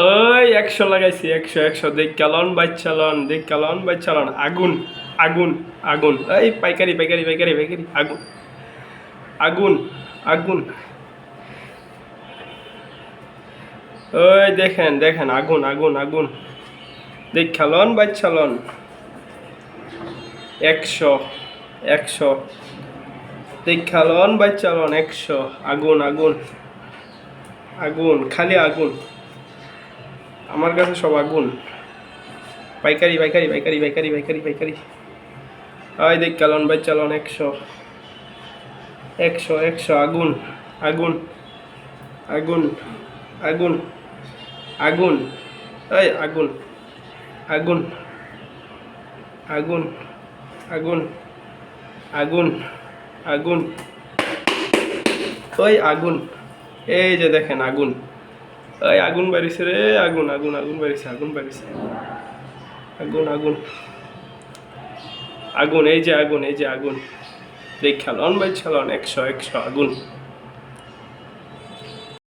ওই একশো লাগাইছি, একশো একশো। দেখ চালন বাইক চালন দেখ চালন বাইক চালন আগুন আগুন আগুন। এই পাইকারি পাইকারি পাইকারি পাইকারি। আগুন আগুন আগুন। ওই দেখেন দেখেন, আগুন আগুন আগুন। দেখ চালন বাইক চালন একশো একশো। দেখ চালন বাইক চালন একশো। আগুন আগুন আগুন, খালি আগুন। আমার কাছে সব আগুন। পাইকারি পাইকারি পাইকারি পাইকারি পাইকারি পাইকারি। ওই দেখ চালন বাই চালন একশো। একশো একশো, আগুন আগুন আগুন আগুন আগুন, এই আগুন আগুন আগুন আগুন আগুন আগুন, ওই আগুন, এই যে দেখেন আগুন। এই আগুন বাড়িছে রে, আগুন আগুন আগুন বাড়িছে আগুন বাড়িছে। আগুন আগুন। আগুন, এই যে আগুন, এই যে আগুন। দেখ খেলন বাই খেলন, একশো একশো, আগুন।